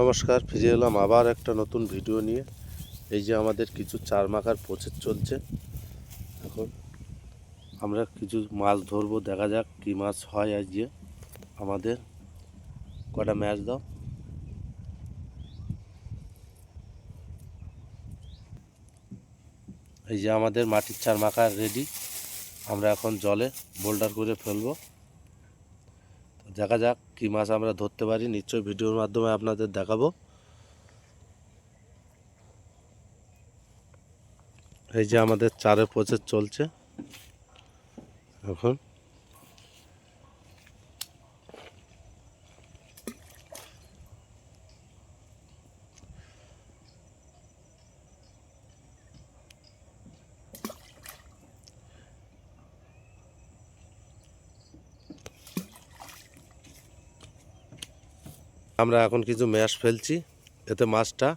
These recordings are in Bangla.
নমস্কার, ফিরে এলাম আবার একটা নতুন ভিডিও নিয়ে। এই যে আমাদের কিছু চার মাখার প্রসেস চলছে। এখন আমরা কিছু মাছ ধরবো, দেখা যাক কী মাছ হয় আজকে। আমাদের কটা ম্যাচ দাও? এই যে আমাদের মাটির চার মাখা রেডি আমরা এখন জলে বোল্ডার করে ফেলব। দেখা যাক কী মাছ আমরা ধরতে পারি। নিশ্চয়ই ভিডিওর মাধ্যমে আপনাদের দেখাবো। এই যে আমাদের চারে প্রসেস চলছে। এখন আমরা এখন কিছু ম্যাশ ফেলছি, এতে মাছটা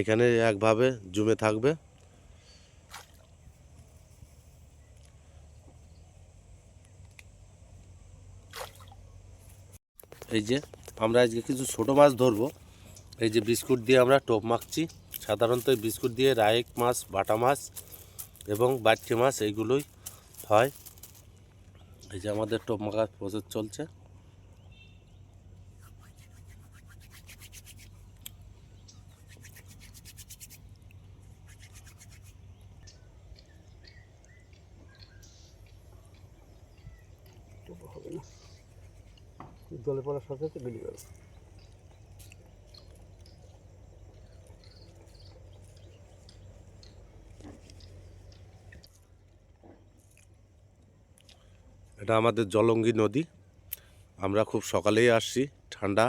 এখানে একভাবে জমে থাকবে। এই যে আমরা আজকে কিছু ছোট মাছ ধরবো। এই যে বিস্কুট দিয়ে আমরা টোপ মাখছি, সাধারণত বিস্কুট দিয়ে রায়েক মাছ, বাটা মাছ এবং বাটকে মাছ এইগুলোই হয়। এই যে আমাদের টোপ মাখার প্রসেস চলছে। জলে পড়ার সাথে সাথে বেরিয়ে গেল এটা আমাদের জলঙ্গি নদী। আমরা খুব সকালেই আসছি, ঠান্ডা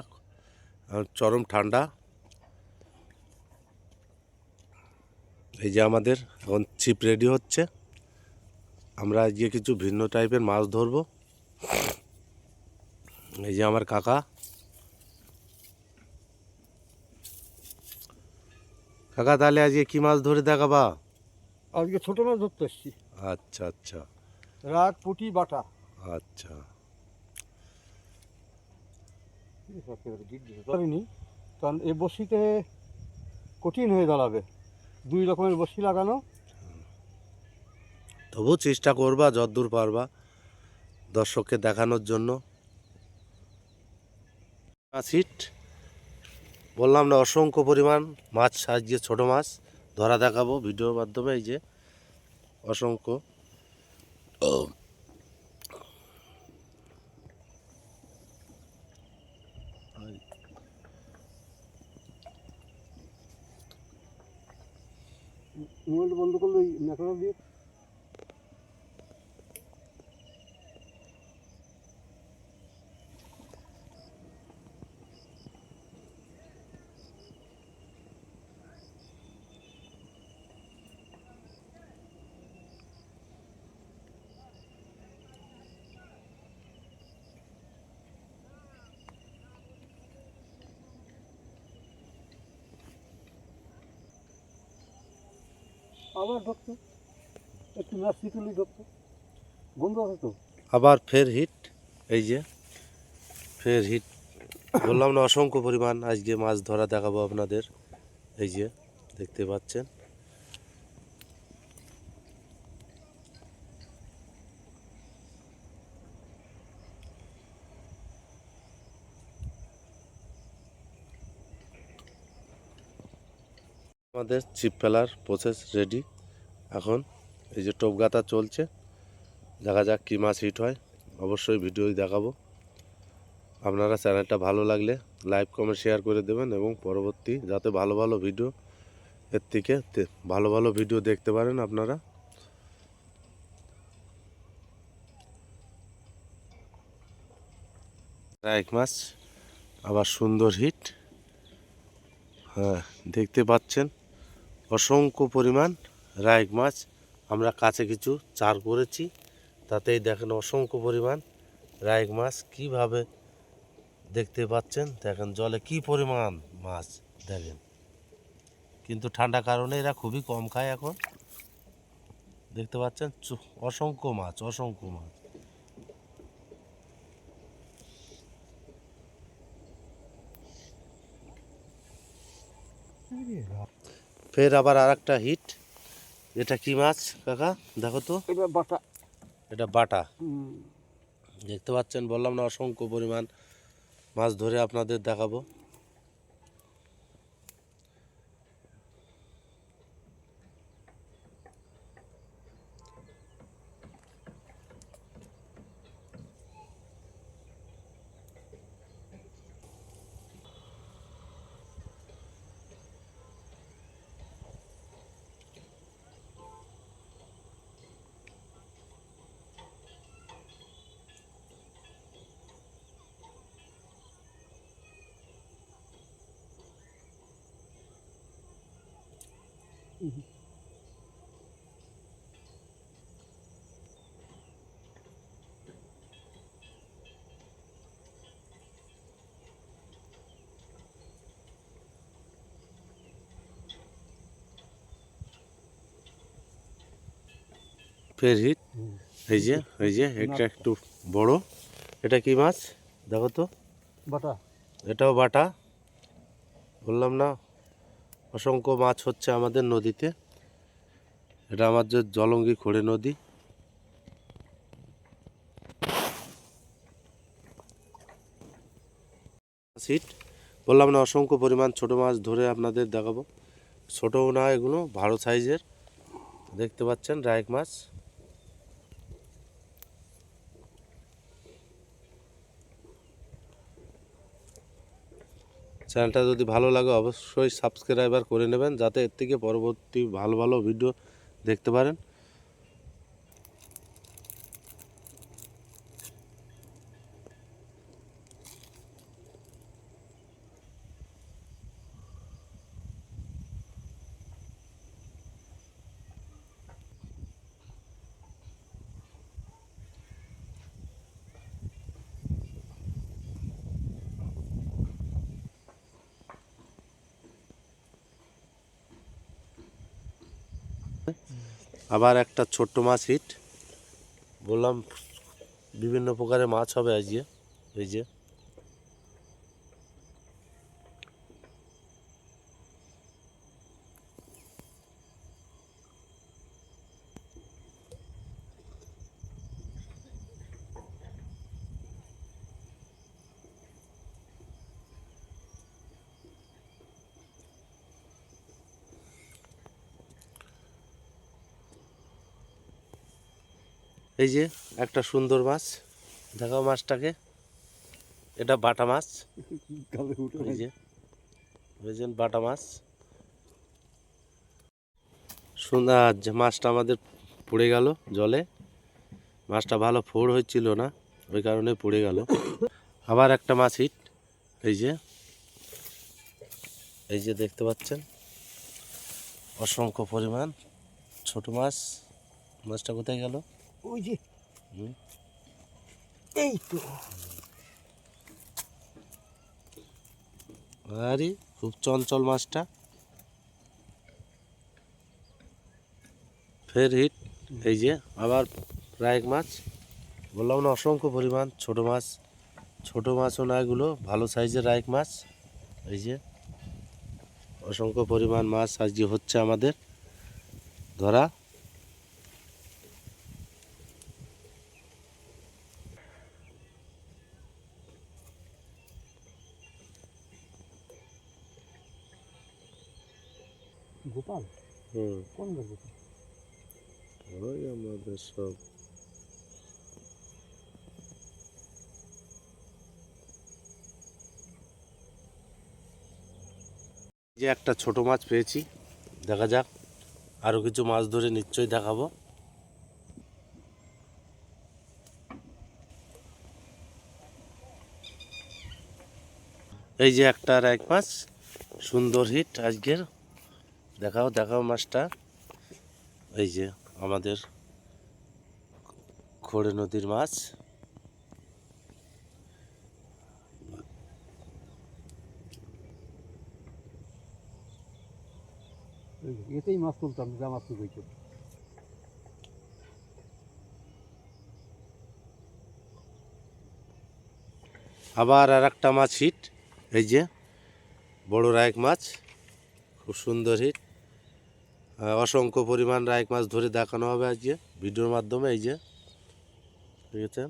চরম ঠান্ডা। এই যে আমাদের এখন ছিপ রেডি হচ্ছে। আমরা আজকে কিছু ভিন্ন টাইপের মাছ ধরবো। এই যে আমার কাকা। কাকা তাহলে আজকে কি মাছ ধরে দেখাবা? আজকে ছোট মাছ ধরতে এসছি। আচ্ছা আচ্ছা। রাত পুটি বাটা। আচ্ছা। পারিনি। কারণ এ বসিতে কঠিন হয়ে দাঁড়াবে। দুই রকমের বসি লাগানো। তবু চেষ্টা করবা যতদূর পারবা দর্শককে দেখানোর জন্য। সিট বললাম না, অসংখ্য পরিমাণ মাছ সাজিয়ে ছোট মাছ, ধরা দেখাবো ভিডিওর মাধ্যমে, এই যে অসংখ্য। মোবাইলটা বন্ধ করলে ন্যাকড়া দিয়ে আবার ঢুকতো একটু নার্সি শীতলই ঢুকতো বন্ধ আছে তো? আবার ফের হিট। এই যে, ফের হিট। বললাম না, অসংখ্য পরিমাণ আজকে মাছ ধরা দেখাবো আপনাদের। এই যে, দেখতে পাচ্ছেন। আমাদের চিপ ফেলার প্রসেস রেডি এখন এই যে টোপ গাঁথা চলছে, দেখা যাক কী মাছ হিট হয়। অবশ্যই ভিডিওই দেখাবো। আপনারা চ্যানেলটা ভালো লাগলে লাইভ কমেন্ট শেয়ার করে দেবেন এবং পরবর্তী যাতে ভালো ভালো ভিডিও এর থেকে ভালো ভালো ভিডিও দেখতে পারেন আপনারা। এক মাছ, আবার সুন্দর হিট হ্যাঁ দেখতে পাচ্ছেন। অসংখ্য পরিমাণ রায়ক মাছ। আমরা কাছে কিছু চার করেছি। তাতেই দেখেন অসংখ্য পরিমাণ রায়ক মাছ। কীভাবে দেখতে পাচ্ছেন? দেখেন জলে কি পরিমাণ মাছ, দেখেন। কিন্তু ঠান্ডা কারণে এরা খুবই কম খায় এখন। দেখতে পাচ্ছেন? অসংখ্য মাছ অসংখ্য মাছ। ফের আবার আর একটা হিট এটা কি মাছ কাকা? দেখো তো। এটা বাটা। এটা বাটা। দেখতে পাচ্ছেন বললাম না অসংখ্য পরিমাণ মাছ ধরে আপনাদের দেখাবো। ফের হিট এই যে এই যে এটা একটু বড়। এটা কি মাছ? দেখো তো। বাটা। এটাও বাটা। বললাম না। অসংখ্য মাছ হচ্ছে আমাদের নদীতে। এটা আমাদের জলঙ্গি খড়ে নদী। সিট বললাম না, অসংখ্য পরিমাণ ছোট মাছ ধরে আপনাদের দেখাবো। ছোটও না এগুলো, ভালো সাইজের দেখতে পাচ্ছেন রায়ক মাছ। চ্যানেলটা যদি ভালো লাগে অবশ্যই সাবস্ক্রাইবার করে নেবেন, যাতে এর থেকে পরবর্তী ভালো ভালো ভিডিও দেখতে পারেন। আবার একটা ছোট্ট মাছ হিট। বললাম বিভিন্ন প্রকারের মাছ হবে আজকে এই যে। এই যে একটা সুন্দর মাছ। দেখাও মাছটাকে। এটা বাটা মাছ। এই যে বুঝলেন বাটা মাছ। সুন্দর মাছটা আমাদের পড়ে গেল জলে। মাছটা ভালো ফোড় হচ্ছিল না, ওই কারণে পড়ে গেল। আবার একটা মাছ হিট। এই যে এই যে দেখতে পাচ্ছেন। অসংখ্য পরিমাণ ছোট মাছ। মাছটা কোথায় গেল? ওই যে এই তো। আরে খুব চঞ্চল মাছটা। ফের হিট। এই যে আবার রায়ক মাছ। বললাম না অসংখ্য পরিমাণ ছোট মাছ। ছোট মাছও না এগুলো ভালো সাইজের রায়ক মাছ। এই যে অসংখ্য পরিমাণ মাছ আজকে হচ্ছে আমাদের। ধরা গোপাল? হুম। কোন গোপাল? ওই আমাদের সব। যে একটা ছোট মাছ পেয়েছি দেখা যাক। আরও কিছু মাছ ধরে নিশ্চয়ই দেখাবো। এই যে একটা আর এক মাছ সুন্দর হিট আজকের। দেখাও দেখাও মাছটা। এই যে আমাদের খোড়ে নদীর মাছ। এই এতেই মাছ তুলতাম যা মাছ তুলেছে আবার আর একটা মাছ হিট এই যে বড় রায়ক মাছ খুব সুন্দর হিট। অসংখ্য পরিমাণ রাইক মাছ ধরে দেখানো হবে আজকে ভিডিওর মাধ্যমে এই যে দেখেছেন?